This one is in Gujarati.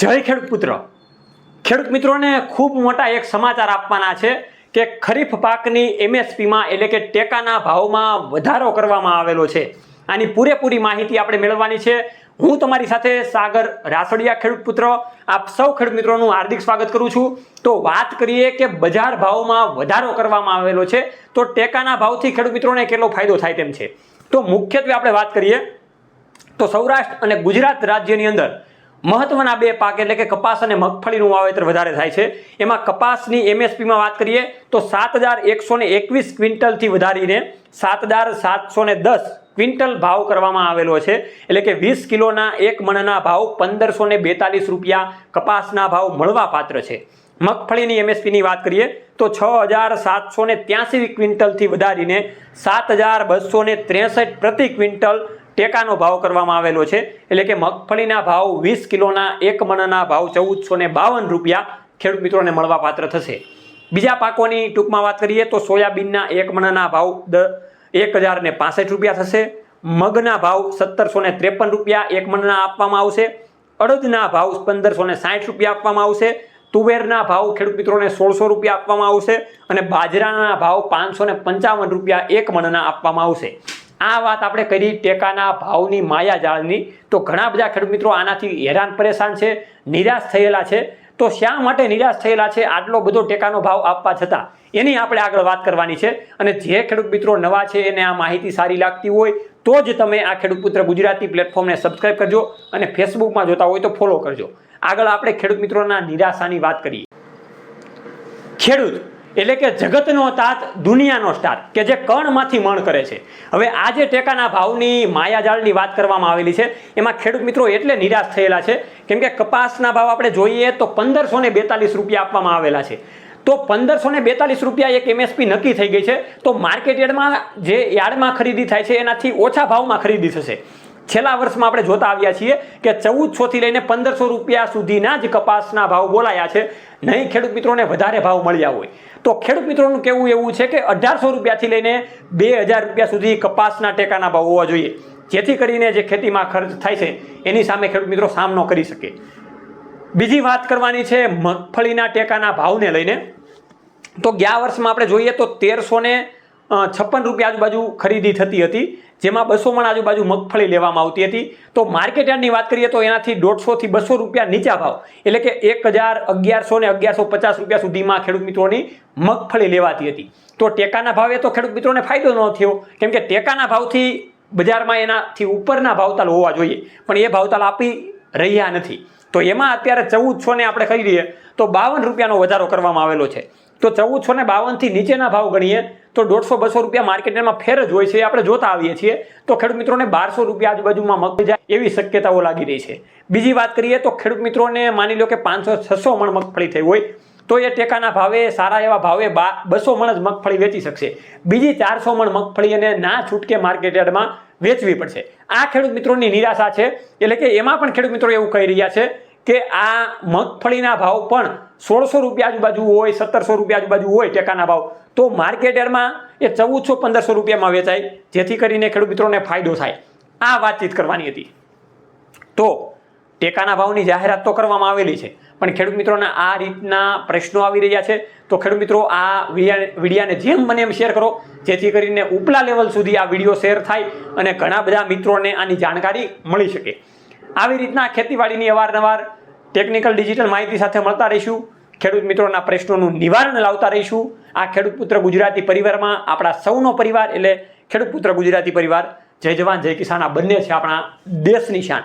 જય ખેડૂત પુત્ર. ખેડૂત મિત્રોને ખૂબ મોટા એક સમાચાર આપવાના છે કે ખરીફ પાકની એમએસપીમાં એટલે કે ટેકાના ભાવમાં વધારો કરવામાં આવેલો છે. આની પૂરેપૂરી માહિતી આપણે મેળવવાની છે. હું તમારી સાથે સાગર રાસડિયા ખેડૂત પુત્ર, આપ સૌ ખેડૂત મિત્રોનું હાર્દિક સ્વાગત કરું છું. તો વાત કરીએ કે બજાર ભાવમાં વધારો કરવામાં આવેલો છે. તો ટેકાના ભાવથી ખેડૂત મિત્રોને કેટલો ફાયદો થાય તેમ છે. તો મુખ્યત્વે આપણે વાત કરીએ તો સૌરાષ્ટ્ર અને ગુજરાત રાજ્યની અંદર મહત્વના બે પાક એટલે કે કપાસ અને મગફળીનું વાવેતર વધારે થાય છે. એમાં કપાસની એમએસપીમાં વાત કરીએ તો સાત હજાર એકસો ને એકવીસ ક્વિન્ટલથી વધારીને સાત હજાર સાતસો ને દસ ક્વિન્ટલ ભાવ કરવામાં આવેલો છે. એટલે કે વીસ કિલોના એક મણના ભાવ પંદરસો ને બેતાલીસ રૂપિયા કપાસના ભાવ મળવા પાત્ર છે. મગફળીની એમએસપીની વાત કરીએ તો છ હજાર સાતસો ને ત્યાસી ક્વિન્ટલથી વધારીને સાત હજાર બસો ત્રેસઠ પ્રતિ ક્વિન્ટલ ટેકાનો ભાવ કરવામાં આવેલો છે. એટલે કે મગફળીના ભાવ વીસ કિલોના એક મણના ભાવ ચૌદસો ને બાવન રૂપિયા ખેડૂત મિત્રોને મળવા પાત્ર થશે. બીજા પાકોની ટૂંકમાં વાત કરીએ તો સોયાબીનના એક મણના ભાવ દ એક હજાર ને પાસઠ રૂપિયા થશે. મગના ભાવ સત્તરસો ને ત્રેપન રૂપિયા એક મણના આપવામાં આવશે. અડદના ભાવ પંદરસો ને સાઠ રૂપિયા આપવામાં આવશે. તુવેરના ભાવ ખેડૂત મિત્રોને સોળસો રૂપિયા આપવામાં આવશે. અને બાજરાના ભાવ પાંચસો ને પંચાવન રૂપિયા એક મણના આપવામાં આવશે. આ વાત આપણે કરી ટેકાના ભાવની માયાજાળની. તો ઘણા બધા ખેડૂત મિત્રો આનાથી હેરાન પરેશાન છે, નિરાશ થયેલા છે. તો શા માટે નિરાશ થયેલા છે? આટલો બધો ટેકાનો ભાવ આપવા છતાં. એની આપણે આગળ વાત કરવાની છે. અને જે ખેડૂત મિત્રો નવા છે, એને આ માહિતી સારી લાગતી હોય, તો જ તમે આ ખેડૂત પુત્ર ગુજરાતી પ્લેટફોર્મને સબસ્ક્રાઇબ કરજો અને ફેસબુકમાં જોતા હોય તો ફોલો કરજો. આગળ આપણે ખેડૂત મિત્રોના નિરાશાની વાત કરીએ. ખેડૂત એટલે કે જગતનો તાત દુનિયાનો સ્ટાર્ટ કે જે કણમાંથી મણ કરે છે. હવે આ જે ટેકાના ભાવની માયાજાળની વાત કરવામાં આવેલી છે, એમાં ખેડૂત મિત્રો એટલે નિરાશ થયેલા છે. કેમ કે કપાસના ભાવ આપણે જોઈએ તો પંદરસો ને બેતાલીસ રૂપિયા આપવામાં આવેલા છે. તો પંદરસો ને બેતાલીસ રૂપિયા એક એમએસપી નક્કી થઈ ગઈ છે, તો માર્કેટ યાર્ડમાં જે યાર્ડમાં ખરીદી થાય છે, એનાથી ઓછા ભાવમાં ખરીદી થશે. છેલ્લા વર્ષમાં આપણે જોતા આવ્યા છીએ કે ચૌદથી લઈને પંદરસો રૂપિયા સુધીના જ કપાસના ભાવ બોલાયા છે. નહીં ખેડૂત મિત્રોને વધારે ભાવ મળ્યા હોય. તો ખેડૂત મિત્રોનું કેવું એવું છે કે અઢારસો રૂપિયાથી લઈને બે હજાર રૂપિયા સુધી કપાસના ટેકાના ભાવ હોવા જોઈએ. જેથી કરીને જે ખેતીમાં ખર્ચ થાય છે, એની સામે ખેડૂત મિત્રો સામનો કરી શકે. બીજી વાત કરવાની છે મગફળીના ટેકાના ભાવને લઈને. તો ગયા વર્ષમાં આપણે જોઈએ તો તેરસો ને છપ્પન રૂપિયા આજુબાજુ ખરીદી થતી હતી, જેમાં બસો મણ આજુબાજુ મગફળી લેવામાં આવતી હતી. તો માર્કેટ વાત કરીએ તો એનાથી દોઢસોથી બસો રૂપિયા નીચા ભાવ, એટલે કે એક હજાર અગિયારસો ને અગિયારસો પચાસ રૂપિયા સુધીમાં ખેડૂત મિત્રોની મગફળી લેવાતી હતી. તો ટેકાના ભાવે તો ખેડૂત મિત્રોને ફાયદો ન થયો, કેમ કે ટેકાના ભાવથી બજારમાં એનાથી ઉપરના ભાવતાલ હોવા જોઈએ, પણ એ ભાવતાલ આપી રહ્યા નથી. તો એમાં અત્યારે ચૌદસો ને આપણે ખરીદીએ તો બાવન રૂપિયાનો વધારો કરવામાં આવેલો છે. તો ચૌદસો ને બાવનથી નીચેના ભાવ ગણીએ તો દોઢસો બસો રૂપિયા માર્કેટમાં ફેર જ હોય છે આપણે જોતા આવીએ છીએ. તો ખેડૂત મિત્રોને બારસો રૂપિયા આજુબાજુમાં મગફળી જાય એવી શક્યતાઓ લાગી રહી છે. બીજી વાત કરીએ તો ખેડૂત મિત્રોને માની લો કે પાંચસો છસો મણ મગફળી થઈ હોય, તો એ ટેકાના ભાવે, સારા એવા ભાવે બસો મણ જ મગફળી વેચી શકશે. બીજી ચારસો મણ મગફળી એને ના છૂટકે માર્કેટ વેચવી પડશે. આ ખેડૂત મિત્રોની નિરાશા છે, એટલે કે એમાં પણ ખેડૂત મિત્રો એવું કહી રહ્યા છે કે આ મગફળીના ભાવ પણ સોળસો રૂપિયા આજુબાજુ હોય, સત્તરસો રૂપિયા આજુબાજુ હોય ટેકાના ભાવ, તો માર્કેટ યાર્ડમાં એ ચૌદસો, પંદરસો રૂપિયામાં વેચાય, જેથી કરીને ખેડૂત મિત્રોને ફાયદો થાય. આ વાતચીત કરવાની હતી. તો ટેકાના ભાવની જાહેરાત તો કરવામાં આવેલી છે, પણ ખેડૂત મિત્રોના આ રીતના પ્રશ્નો આવી રહ્યા છે, તો ખેડૂત મિત્રો આ વિડિયા વિડીયાને જેમ બને એમ શેર કરો, જેથી કરીને ઉપલા લેવલ સુધી આ વીડિયો શેર થાય અને ઘણા બધા મિત્રોને આની જાણકારી મળી શકે. આવી રીતના ખેતીવાડીની અવારનવાર ટેકનિકલ ડિજિટલ માહિતી સાથે મળતા રહીશું. ખેડૂત મિત્રોના પ્રશ્નોનું નિવારણ લાવતા રહીશું. આ ખેડૂત પુત્ર ગુજરાતી પરિવારમાં આપણા સૌનો પરિવાર, એટલે ખેડૂત પુત્ર ગુજરાતી પરિવાર. જય જવાન, જય કિસાન. આ બંને છે આપણા દેશની શાન